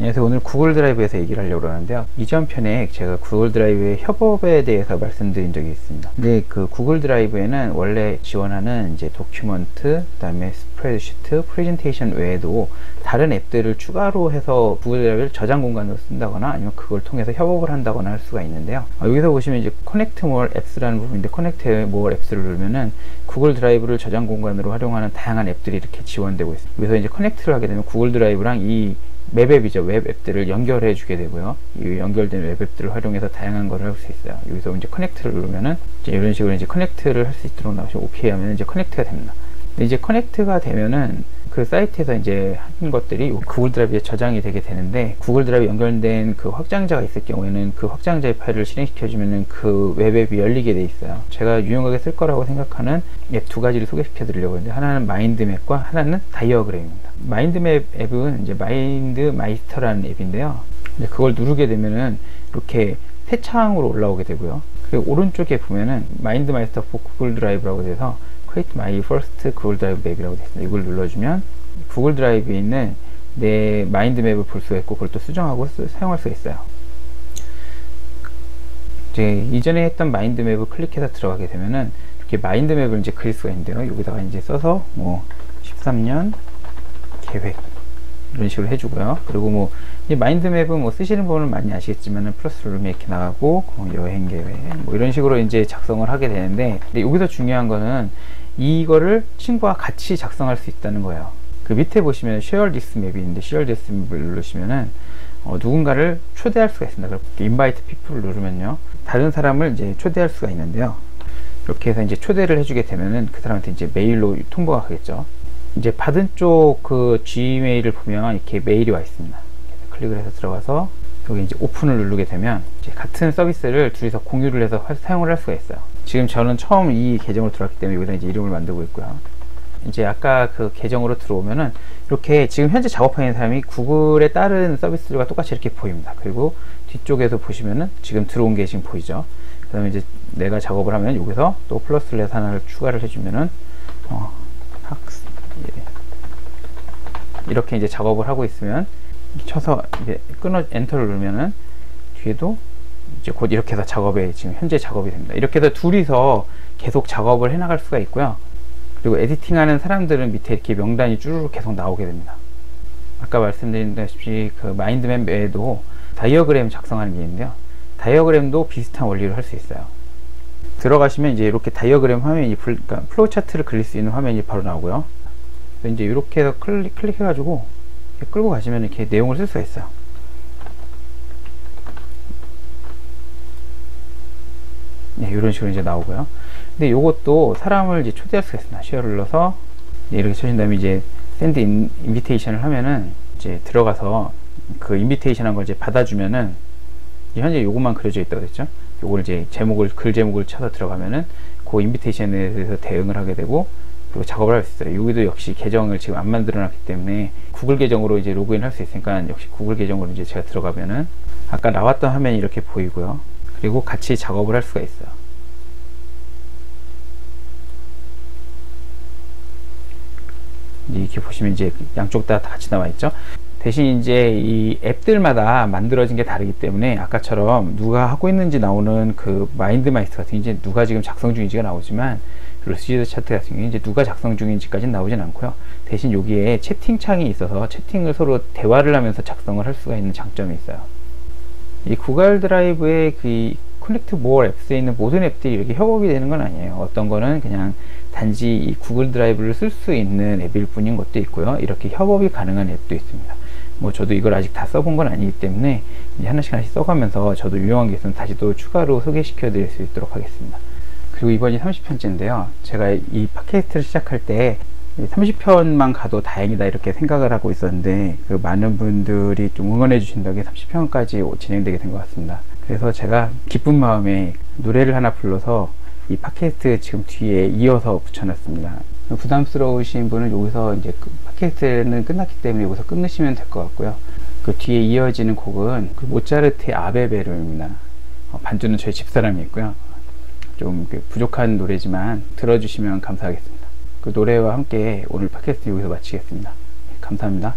안녕하세요. 오늘 구글 드라이브에서 얘기를 하려고 하는데요. 이전 편에 제가 구글 드라이브의 협업에 대해서 말씀드린 적이 있습니다. 근데 그 구글 드라이브에는 원래 지원하는 이제 도큐먼트, 그다음에 스프레드시트, 프레젠테이션 외에도 다른 앱들을 추가로 해서 구글 드라이브를 저장 공간으로 쓴다거나 아니면 그걸 통해서 협업을 한다거나 할 수가 있는데요. 어, 여기서 보시면 이제 커넥트 모어 앱스라는 부분인데 커넥트 모어 앱스를 누르면은 구글 드라이브를 저장 공간으로 활용하는 다양한 앱들이 이렇게 지원되고 있습니다. 여기서 이제 커넥트를 하게 되면 구글 드라이브랑 이 웹앱이죠. 웹앱들을 연결해 주게 되고요. 이 연결된 웹앱들을 활용해서 다양한 걸 할 수 있어요. 여기서 이제 커넥트를 누르면은 이제 이런 식으로 이제 커넥트를 할 수 있도록 나오시면 오케이 하면 이제 커넥트가 됩니다. 이제 커넥트가 되면은 그 사이트에서 이제 한 것들이 구글 드라이브에 저장이 되게 되는데 구글 드라이브 연결된 그 확장자가 있을 경우에는 그 확장자의 파일을 실행시켜 주면은 그 웹앱이 열리게 돼 있어요. 제가 유용하게 쓸 거라고 생각하는 앱 두 가지를 소개시켜 드리려고 했는데 하나는 마인드맵과 하나는 다이어그램입니다. 마인드맵 앱은 이제 마인드 마이스터라는 앱인데요. 이제 그걸 누르게 되면은 이렇게 새 창으로 올라오게 되고요. 그리고 오른쪽에 보면은 마인드 마이스터 포 구글 드라이브라고 돼서 Create My First Google Drive Map이라고 되어 있습니다. 이걸 눌러주면 구글 드라이브에 있는 내 마인드 맵을 볼 수가 있고 그걸 또 수정하고 쓰, 사용할 수가 있어요. 이제 이전에 했던 마인드 맵을 클릭해서 들어가게 되면은 이렇게 마인드 맵을 이제 그릴 수가 있는데요. 여기다가 이제 써서 뭐 13년 계획 이런 식으로 해주고요. 그리고 뭐 마인드맵은 뭐 쓰시는 분은 많이 아시겠지만 플러스 룸이 이렇게 나가고 뭐 여행 계획 뭐 이런 식으로 이제 작성을 하게 되는데 여기서 중요한 거는 이거를 친구와 같이 작성할 수 있다는 거예요. 그 밑에 보시면 쉐어 디스 맵이 있는데 쉐어 디스 맵을 누르시면은 어, 누군가를 초대할 수가 있습니다. 인바이트 피플을 누르면요. 다른 사람을 이제 초대할 수가 있는데요. 이렇게 해서 이제 초대를 해주게 되면은 그 사람한테 이제 메일로 통보가 가겠죠. 이제 받은 쪽 그 G메일을 보면 이렇게 메일이 와 있습니다. 클릭을 해서 들어가서 여기 이제 오픈을 누르게 되면 같은 서비스를 둘이서 공유를 해서 사용을 할 수가 있어요. 지금 저는 처음 이 계정으로 들어왔기 때문에 여기다 이제 이름을 만들고 있고요. 이제 아까 그 계정으로 들어오면은 이렇게 지금 현재 작업하는 사람이 구글의 다른 서비스들과 똑같이 이렇게 보입니다. 그리고 뒤쪽에서 보시면은 지금 들어온 게 지금 보이죠. 그 다음에 이제 내가 작업을 하면 여기서 또 플러스를 해서 하나를 추가를 해주면은 어, 학습 예. 이렇게 이제 작업을 하고 있으면 쳐서 이제 끊어 엔터를 누르면은 뒤에도 이제 곧 이렇게 해서 작업에 지금 현재 작업이 됩니다. 이렇게 해서 둘이서 계속 작업을 해 나갈 수가 있고요. 그리고 에디팅하는 사람들은 밑에 이렇게 명단이 쭈르륵 계속 나오게 됩니다. 아까 말씀드린다시피 그 마인드맵 외에도 다이어그램 작성하는 게 있는데요. 다이어그램도 비슷한 원리로 할 수 있어요. 들어가시면 이제 이렇게 다이어그램 화면이 그러니까 플로우 차트를 그릴 수 있는 화면이 바로 나오고요. 이제 이렇게 해서 클릭, 클릭해가지고 끌고 가시면 이렇게 내용을 쓸 수가 있어요. 이런 식으로 이제 나오고요. 근데 이것도 사람을 이제 초대할 수가 있습니다. 쉐어를 눌러서 이렇게 쳐신 다음에 이제 샌드 인, 인비테이션을 하면은 이제 들어가서 그 인비테이션 한걸 이제 받아주면은 현재 요것만 그려져 있다고 했죠. 요걸 이제 제목을 글 제목을 쳐서 들어가면은 그 인비테이션에 대해서 대응을 하게 되고 그리고 작업을 할 수 있어요. 여기도 역시 계정을 지금 안 만들어 놨기 때문에 구글 계정으로 이제 로그인 할 수 있으니까 역시 구글 계정으로 이제 제가 들어가면은 아까 나왔던 화면이 이렇게 보이고요. 그리고 같이 작업을 할 수가 있어요. 이렇게 보시면 이제 양쪽 다 같이 나와 있죠. 대신 이제 이 앱들마다 만들어진 게 다르기 때문에 아까처럼 누가 하고 있는지 나오는 그 마인드 마이스터 같은 이제 누가 지금 작성 중인지가 나오지만 루시드 차트 같은 경우에 이제 누가 작성 중인지까지는 나오진 않고요. 대신 여기에 채팅창이 있어서 채팅을 서로 대화를 하면서 작성을 할 수가 있는 장점이 있어요. 이 구글 드라이브의 그 커넥트 모어 앱스에 있는 모든 앱들이 이렇게 협업이 되는 건 아니에요. 어떤 거는 그냥 단지 이 구글 드라이브를 쓸 수 있는 앱일 뿐인 것도 있고요. 이렇게 협업이 가능한 앱도 있습니다. 뭐 저도 이걸 아직 다 써본 건 아니기 때문에 하나씩 하나씩 써가면서 저도 유용한 게 있으면 다시 또 추가로 소개시켜 드릴 수 있도록 하겠습니다. 그리고 이번이 30편째인데요. 제가 이 팟캐스트를 시작할 때 30편만 가도 다행이다 이렇게 생각을 하고 있었는데 그 많은 분들이 좀 응원해 주신 덕에 30편까지 진행되게 된 것 같습니다. 그래서 제가 기쁜 마음에 노래를 하나 불러서 이 팟캐스트 지금 뒤에 이어서 붙여놨습니다. 부담스러우신 분은 여기서 이제 그 팟캐스트는 끝났기 때문에 여기서 끊으시면 될 것 같고요. 그 뒤에 이어지는 곡은 그 모차르트의 아베베르입니다. 어, 반주는 저희 집사람이 있고요. 좀 부족한 노래지만 들어주시면 감사하겠습니다. 그 노래와 함께 오늘 팟캐스트 여기서 마치겠습니다. 감사합니다.